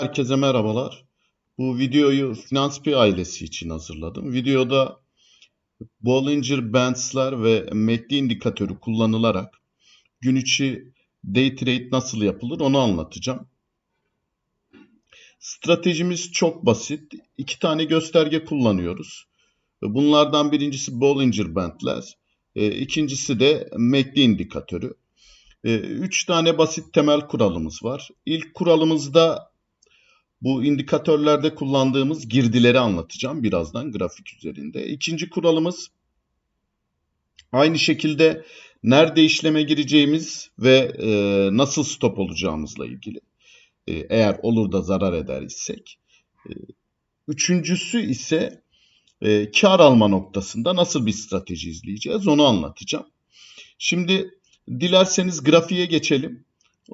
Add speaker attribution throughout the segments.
Speaker 1: Herkese merhabalar. Bu videoyu FinansPi ailesi için hazırladım. Videoda Bollinger Bands'ler ve MACD indikatörü kullanılarak gün içi day trade nasıl yapılır onu anlatacağım. Stratejimiz çok basit. İki tane gösterge kullanıyoruz. Bunlardan birincisi Bollinger Bandler, e, ikincisi de MACD indikatörü. E, üç tane basit temel kuralımız var. İlk kuralımızda bu indikatörlerde kullandığımız girdileri anlatacağım birazdan grafik üzerinde. İkinci kuralımız aynı şekilde nerede işleme gireceğimiz ve e, nasıl stop olacağımızla ilgili. E, eğer olur da zarar eder isek. E, üçüncüsü ise e, kar alma noktasında nasıl bir strateji izleyeceğiz onu anlatacağım. Şimdi dilerseniz grafiğe geçelim.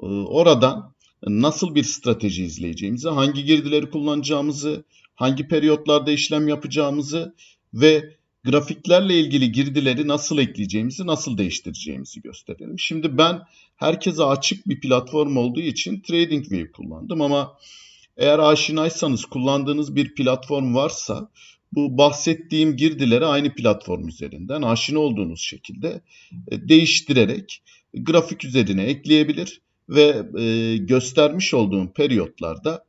Speaker 1: E, oradan nasıl bir strateji izleyeceğimizi, hangi girdileri kullanacağımızı, hangi periyotlarda işlem yapacağımızı ve grafiklerle ilgili girdileri nasıl ekleyeceğimizi, nasıl değiştireceğimizi gösterelim. Şimdi ben herkese açık bir platform olduğu için TradingView kullandım ama eğer aşinaysanız kullandığınız bir platform varsa bu bahsettiğim girdileri aynı platform üzerinden aşina olduğunuz şekilde e, değiştirerek grafik üzerine ekleyebilir ve e, göstermiş olduğum periyotlarda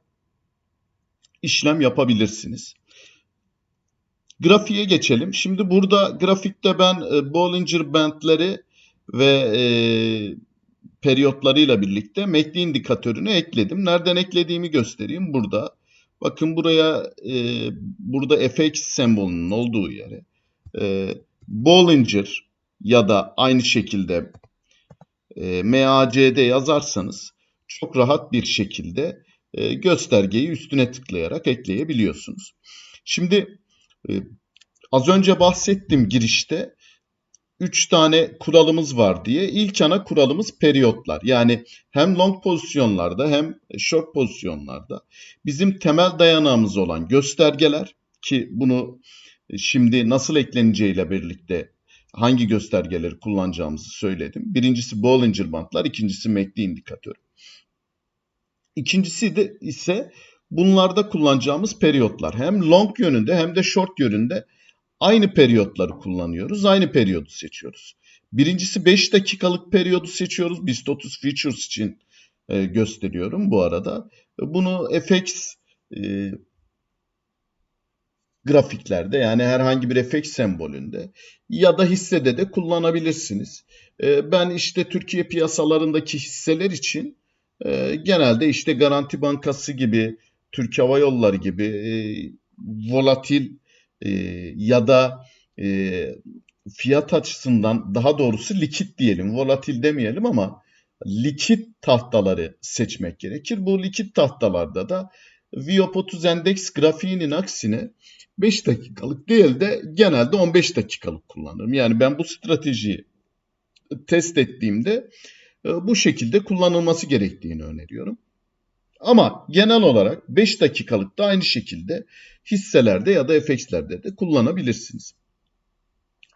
Speaker 1: işlem yapabilirsiniz. Grafiğe geçelim. Şimdi burada grafikte ben e, Bollinger Band'leri ve e, periyotlarıyla birlikte MACD indikatörünü ekledim. Nereden eklediğimi göstereyim burada. Bakın buraya e, burada FX sembolünün olduğu yere e, Bollinger ya da aynı şekilde e, MACD yazarsanız çok rahat bir şekilde e, göstergeyi üstüne tıklayarak ekleyebiliyorsunuz. Şimdi e, az önce bahsettim girişte 3 tane kuralımız var diye. İlk ana kuralımız periyotlar. Yani hem long pozisyonlarda hem short pozisyonlarda bizim temel dayanağımız olan göstergeler ki bunu şimdi nasıl ekleneceğiyle birlikte hangi göstergeleri kullanacağımızı söyledim. Birincisi Bollinger Bandlar, ikincisi MACD indikatörü. İkincisi de ise bunlarda kullanacağımız periyotlar. Hem long yönünde hem de short yönünde aynı periyotları kullanıyoruz. Aynı periyodu seçiyoruz. Birincisi 5 dakikalık periyodu seçiyoruz. BIST 30 Futures için e, gösteriyorum bu arada. Bunu FX e, grafiklerde yani herhangi bir FX sembolünde ya da hissede de kullanabilirsiniz. Ee, ben işte Türkiye piyasalarındaki hisseler için e, genelde işte Garanti Bankası gibi, Türk Hava Yolları gibi e, volatil e, ya da fiyat açısından daha doğrusu likit diyelim, volatil demeyelim ama likit tahtaları seçmek gerekir. Bu likit tahtalarda da VIOP 30 endeks grafiğinin aksine 5 dakikalık değil de genelde 15 dakikalık kullanırım. Yani ben bu stratejiyi test ettiğimde e, bu şekilde kullanılması gerektiğini öneriyorum. Ama genel olarak 5 dakikalık da aynı şekilde hisselerde ya da FX'lerde de kullanabilirsiniz.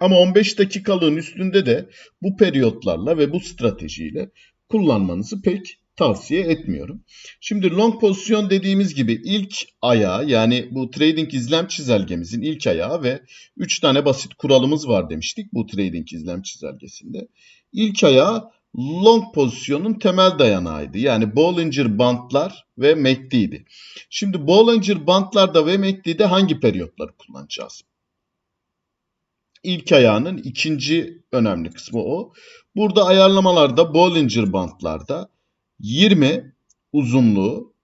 Speaker 1: Ama 15 dakikalığın üstünde de bu periyotlarla ve bu stratejiyle kullanmanızı pek tavsiye etmiyorum. Şimdi long pozisyon dediğimiz gibi ilk ayağı yani bu trading izlem çizelgemizin ilk ayağı ve 3 tane basit kuralımız var demiştik bu trading izlem çizelgesinde. İlk ayağı long pozisyonun temel dayanağıydı. Yani Bollinger Bandlar ve MACD'ydi. Şimdi Bollinger Bandlarda ve MACD'de hangi periyotları kullanacağız? İlk ayağının ikinci önemli kısmı o. Burada ayarlamalarda Bollinger Bandlarda 20 uzunluğu,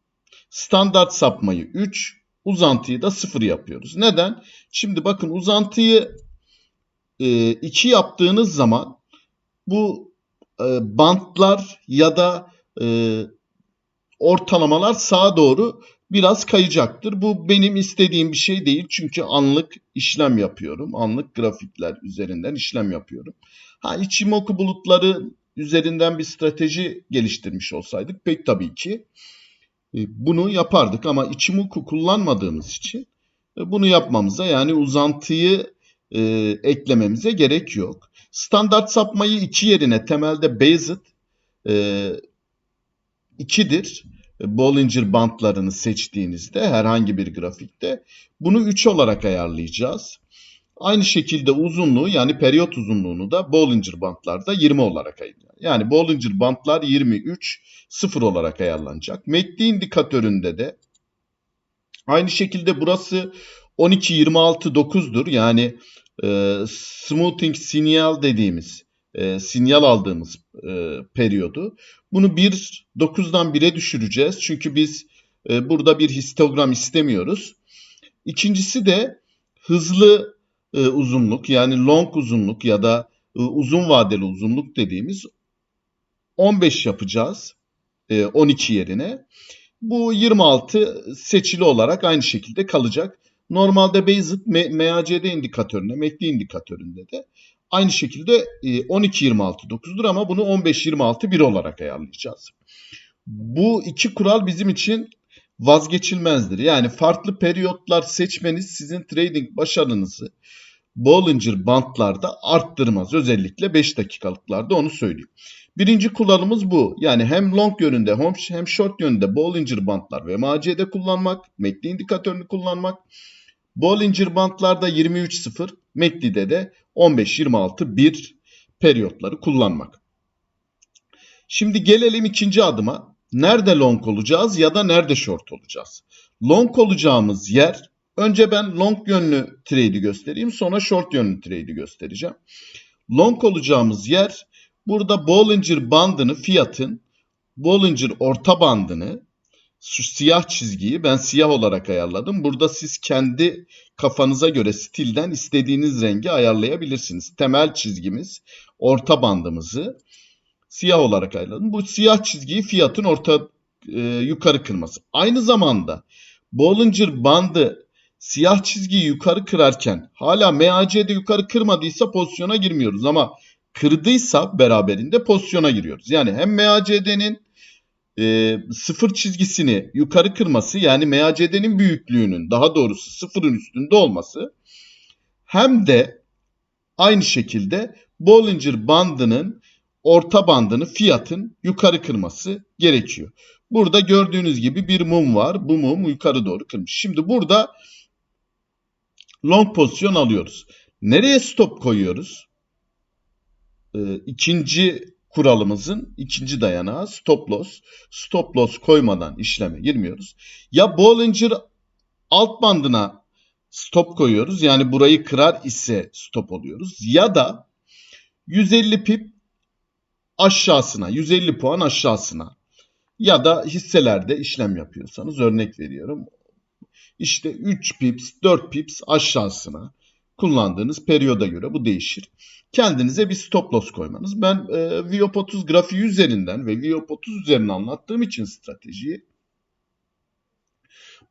Speaker 1: standart sapmayı 3, uzantıyı da 0 yapıyoruz. Neden? Şimdi bakın uzantıyı 2 e, yaptığınız zaman bu e, bantlar ya da e, ortalamalar sağa doğru biraz kayacaktır. Bu benim istediğim bir şey değil. Çünkü anlık işlem yapıyorum. Anlık grafikler üzerinden işlem yapıyorum. Ha Ichimoku bulutları üzerinden bir strateji geliştirmiş olsaydık pek tabii ki e, bunu yapardık ama Ichimoku kullanmadığımız için e, bunu yapmamıza yani uzantıyı e, eklememize gerek yok. Standart sapmayı 2 yerine temelde Bayesian e, 2'dir. e, Bollinger bantlarını seçtiğinizde herhangi bir grafikte bunu 3 olarak ayarlayacağız. Aynı şekilde uzunluğu yani periyot uzunluğunu da Bollinger bantlarda 20 olarak ayarlayacağız. Yani Bollinger bantlar 23 0 olarak ayarlanacak. MACD indikatöründe de aynı şekilde burası 12 26 9'dur. Yani e, smoothing sinyal dediğimiz e, sinyal aldığımız e, periyodu. Bunu 1 9'dan 1'e düşüreceğiz. Çünkü biz e, burada bir histogram istemiyoruz. İkincisi de hızlı e, uzunluk yani long uzunluk ya da e, uzun vadeli uzunluk dediğimiz 15 yapacağız e, 12 yerine. Bu 26 seçili olarak aynı şekilde kalacak. Normalde Bayesian MACD indikatöründe, MACD indikatöründe de aynı şekilde 12-26 9'dur ama bunu 15-26 1 olarak ayarlayacağız. Bu iki kural bizim için vazgeçilmezdir. Yani farklı periyotlar seçmeniz sizin trading başarınızı Bollinger bantlarda arttırmaz. Özellikle 5 dakikalıklarda onu söyleyeyim. Birinci kullanımız bu. Yani hem long yönünde hem short yönünde Bollinger bantlar ve MACD kullanmak, MACD indikatörünü kullanmak. Bollinger bantlarda 23.0, MACD'de de 15-26-1 periyotları kullanmak. Şimdi gelelim ikinci adıma. Nerede long olacağız ya da nerede short olacağız? Long olacağımız yer önce ben long yönlü trade'i göstereyim sonra short yönlü trade'i göstereceğim. Long olacağımız yer burada Bollinger bandını fiyatın Bollinger orta bandını şu siyah çizgiyi ben siyah olarak ayarladım. Burada siz kendi kafanıza göre stilden istediğiniz rengi ayarlayabilirsiniz. Temel çizgimiz orta bandımızı siyah olarak ayarladım. Bu siyah çizgiyi fiyatın orta e, yukarı kırması. Aynı zamanda Bollinger bandı siyah çizgiyi yukarı kırarken hala MAC'de yukarı kırmadıysa pozisyona girmiyoruz ama kırdıysa beraberinde pozisyona giriyoruz. Yani hem MACD'nin e, sıfır çizgisini yukarı kırması yani MACD'nin büyüklüğünün daha doğrusu sıfırın üstünde olması hem de aynı şekilde Bollinger bandının orta bandını fiyatın yukarı kırması gerekiyor. Burada gördüğünüz gibi bir mum var. Bu mum yukarı doğru kırmış. Şimdi burada long pozisyon alıyoruz. Nereye stop koyuyoruz? Ee, ikinci kuralımızın ikinci dayanağı stop loss. Stop loss koymadan işleme girmiyoruz. Ya Bollinger alt bandına stop koyuyoruz. Yani burayı kırar ise stop oluyoruz. Ya da 150 pip aşağısına, 150 puan aşağısına ya da hisselerde işlem yapıyorsanız örnek veriyorum. İşte 3 pips, 4 pips aşağısına kullandığınız periyoda göre bu değişir. Kendinize bir stop loss koymanız. Ben e, VIOP30 grafiği üzerinden ve VIOP30 üzerine anlattığım için stratejiyi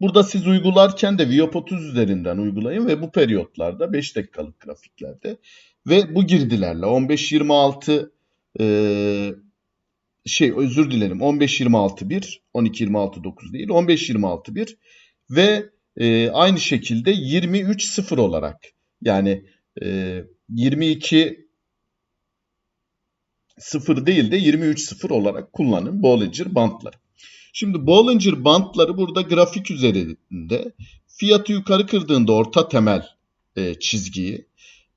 Speaker 1: Burada siz uygularken de VIOP30 üzerinden uygulayın ve bu periyotlarda 5 dakikalık grafiklerde ve bu girdilerle 15-26 e, şey özür dilerim 15-26 1 12-26 9 değil 15-26 1 ve e, aynı şekilde 23-0 olarak yani e, 22 0 değil de 23 0 olarak kullanın Bollinger bantları. Şimdi Bollinger bantları burada grafik üzerinde fiyatı yukarı kırdığında orta temel e, çizgiyi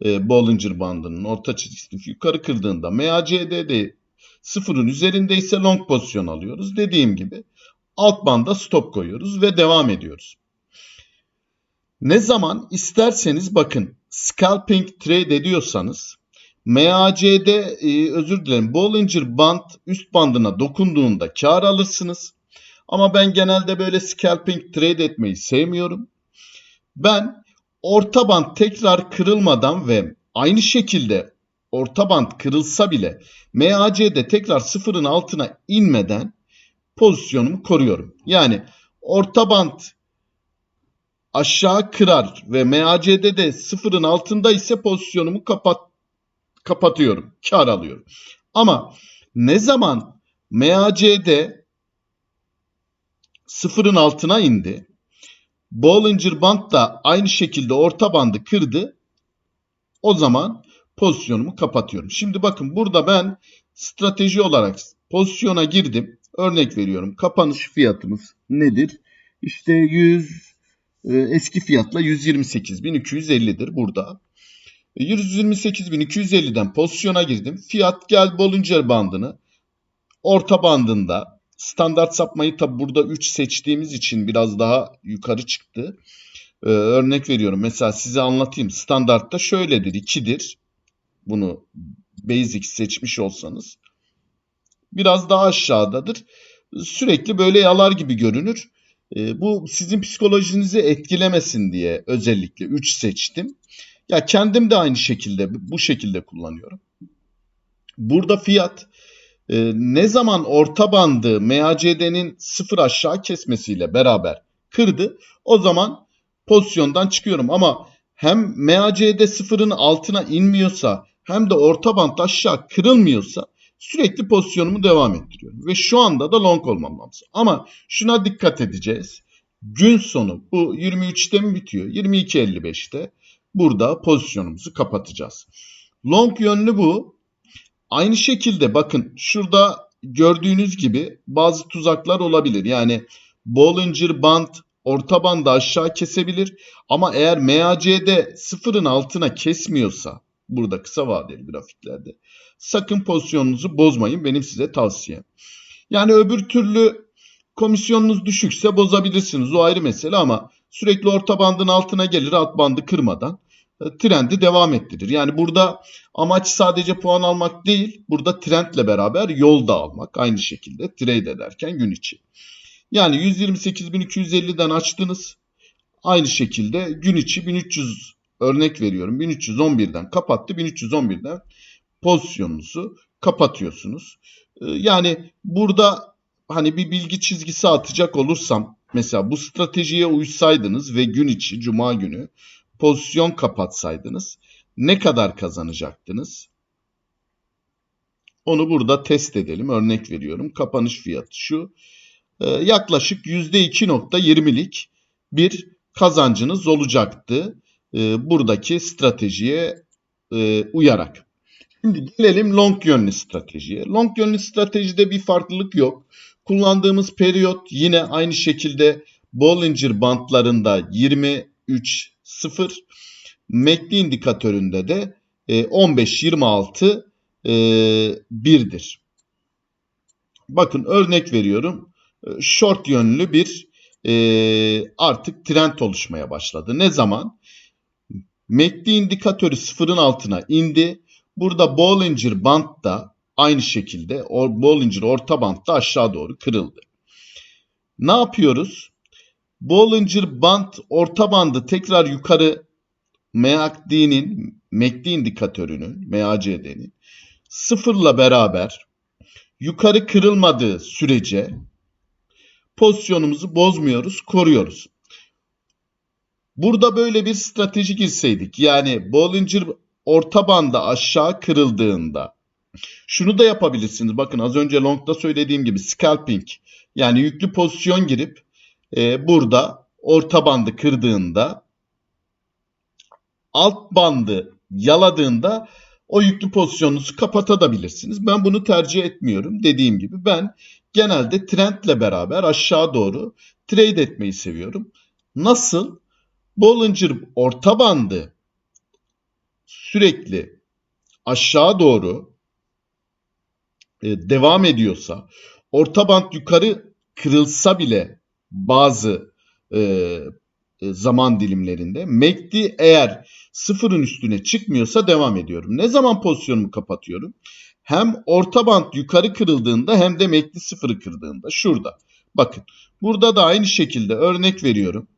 Speaker 1: e, Bollinger bandının orta çizgisini yukarı kırdığında MACD'de sıfırın üzerindeyse long pozisyon alıyoruz. Dediğim gibi alt banda stop koyuyoruz ve devam ediyoruz. Ne zaman isterseniz bakın scalping trade ediyorsanız MACD e, özür dilerim Bollinger Band üst bandına dokunduğunda kar alırsınız. Ama ben genelde böyle scalping trade etmeyi sevmiyorum. Ben orta band tekrar kırılmadan ve aynı şekilde orta band kırılsa bile MACD tekrar sıfırın altına inmeden pozisyonumu koruyorum. Yani orta band aşağı kırar ve MACD de sıfırın altında ise pozisyonumu kapat kapatıyorum. Kar alıyorum. Ama ne zaman MACD sıfırın altına indi. Bollinger Band da aynı şekilde orta bandı kırdı. O zaman pozisyonumu kapatıyorum. Şimdi bakın burada ben strateji olarak pozisyona girdim. Örnek veriyorum. Kapanış fiyatımız nedir? İşte 100 e, eski fiyatla 128.250'dir burada. 128.250'den pozisyona girdim. Fiyat gel Bollinger bandını orta bandında standart sapmayı tabi burada 3 seçtiğimiz için biraz daha yukarı çıktı. Ee, örnek veriyorum. Mesela size anlatayım. Standartta şöyledir. 2'dir. Bunu basic seçmiş olsanız. Biraz daha aşağıdadır. Sürekli böyle yalar gibi görünür. Ee, bu sizin psikolojinizi etkilemesin diye özellikle 3 seçtim. Ya kendim de aynı şekilde bu şekilde kullanıyorum. Burada fiyat e, ne zaman orta bandı MACD'nin sıfır aşağı kesmesiyle beraber kırdı o zaman pozisyondan çıkıyorum. Ama hem MACD sıfırın altına inmiyorsa hem de orta band aşağı kırılmıyorsa sürekli pozisyonumu devam ettiriyorum. Ve şu anda da long olmam lazım. Ama şuna dikkat edeceğiz. Gün sonu bu 23'te mi bitiyor? 22.55'te burada pozisyonumuzu kapatacağız. Long yönlü bu. Aynı şekilde bakın şurada gördüğünüz gibi bazı tuzaklar olabilir. Yani Bollinger Band orta bandı aşağı kesebilir. Ama eğer MACD sıfırın altına kesmiyorsa burada kısa vadeli grafiklerde sakın pozisyonunuzu bozmayın benim size tavsiyem. Yani öbür türlü komisyonunuz düşükse bozabilirsiniz o ayrı mesele ama sürekli orta bandın altına gelir alt bandı kırmadan e, trendi devam ettirir. Yani burada amaç sadece puan almak değil, burada trendle beraber yol da almak. Aynı şekilde trade ederken gün içi. Yani 128.250'den açtınız. Aynı şekilde gün içi 1300 örnek veriyorum 1311'den kapattı. 1311'den pozisyonunuzu kapatıyorsunuz. E, yani burada hani bir bilgi çizgisi atacak olursam mesela bu stratejiye uysaydınız ve gün içi cuma günü pozisyon kapatsaydınız ne kadar kazanacaktınız? Onu burada test edelim. Örnek veriyorum. Kapanış fiyatı şu. Ee, yaklaşık %2.20'lik bir kazancınız olacaktı. Ee, buradaki stratejiye e, uyarak. Şimdi gelelim long yönlü stratejiye. Long yönlü stratejide bir farklılık yok. Kullandığımız periyot yine aynı şekilde Bollinger bantlarında 23 0. MACD indikatöründe de 15-26 e, 1'dir. E, Bakın örnek veriyorum. E, short yönlü bir artık trend oluşmaya başladı. Ne zaman? MACD indikatörü sıfırın altına indi. Burada Bollinger Band da aynı şekilde Bollinger orta bantta aşağı doğru kırıldı. Ne yapıyoruz? Bollinger Band orta bandı tekrar yukarı MACD'nin MACD indikatörünün MACD'nin sıfırla beraber yukarı kırılmadığı sürece pozisyonumuzu bozmuyoruz, koruyoruz. Burada böyle bir strateji girseydik yani Bollinger orta banda aşağı kırıldığında şunu da yapabilirsiniz. Bakın az önce long'da söylediğim gibi scalping yani yüklü pozisyon girip e, burada orta bandı kırdığında alt bandı yaladığında o yüklü pozisyonunuzu kapatabilirsiniz. Ben bunu tercih etmiyorum. Dediğim gibi ben genelde trendle beraber aşağı doğru trade etmeyi seviyorum. Nasıl? Bollinger orta bandı sürekli aşağı doğru e, devam ediyorsa, orta band yukarı kırılsa bile bazı e, e zaman dilimlerinde MACD eğer sıfırın üstüne çıkmıyorsa devam ediyorum. Ne zaman pozisyonumu kapatıyorum? Hem orta band yukarı kırıldığında hem de MACD sıfırı kırdığında. Şurada. Bakın. Burada da aynı şekilde örnek veriyorum.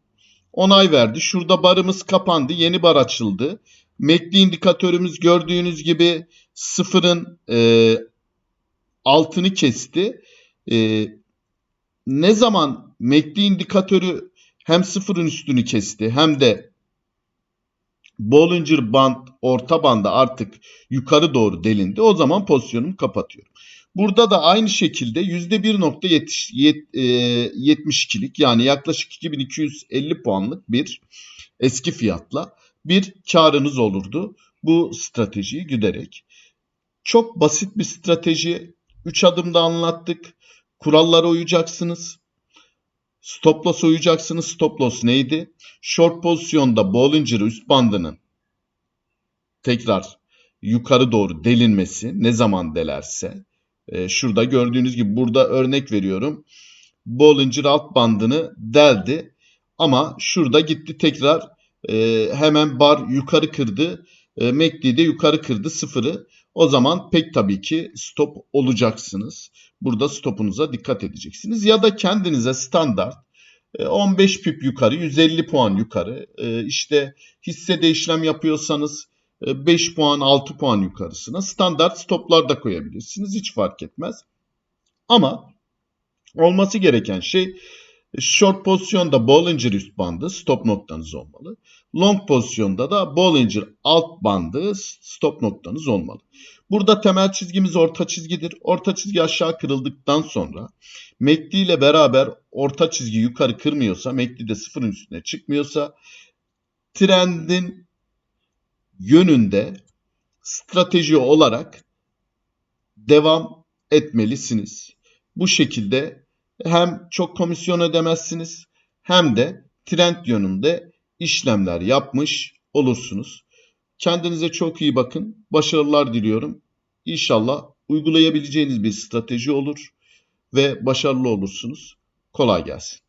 Speaker 1: Onay verdi. Şurada barımız kapandı. Yeni bar açıldı. MACD indikatörümüz gördüğünüz gibi sıfırın e, altını kesti. E, ne zaman MACD indikatörü hem sıfırın üstünü kesti hem de Bollinger Band orta banda artık yukarı doğru delindi. O zaman pozisyonumu kapatıyorum. Burada da aynı şekilde %1.72'lik e, yani yaklaşık 2250 puanlık bir eski fiyatla bir karınız olurdu bu stratejiyi güderek. Çok basit bir strateji. 3 adımda anlattık. Kurallara uyacaksınız. Stop loss uyacaksınız. Stop loss neydi? Short pozisyonda Bollinger üst bandının tekrar yukarı doğru delinmesi ne zaman delerse e, şurada gördüğünüz gibi burada örnek veriyorum. Bollinger alt bandını deldi ama şurada gitti tekrar e, hemen bar yukarı kırdı. E, MACD de yukarı kırdı sıfırı. O zaman pek tabii ki stop olacaksınız. Burada stopunuza dikkat edeceksiniz. Ya da kendinize standart e, 15 pip yukarı, 150 puan yukarı. E, işte hissede işlem yapıyorsanız e, 5 puan, 6 puan yukarısına standart stoplar da koyabilirsiniz. Hiç fark etmez. Ama olması gereken şey short pozisyonda Bollinger üst bandı stop noktanız olmalı. Long pozisyonda da Bollinger alt bandı stop noktanız olmalı. Burada temel çizgimiz orta çizgidir. Orta çizgi aşağı kırıldıktan sonra MACD ile beraber orta çizgi yukarı kırmıyorsa, MACD de sıfırın üstüne çıkmıyorsa trendin yönünde strateji olarak devam etmelisiniz. Bu şekilde hem çok komisyon ödemezsiniz hem de trend yönünde işlemler yapmış olursunuz. Kendinize çok iyi bakın. Başarılar diliyorum. İnşallah uygulayabileceğiniz bir strateji olur ve başarılı olursunuz. Kolay gelsin.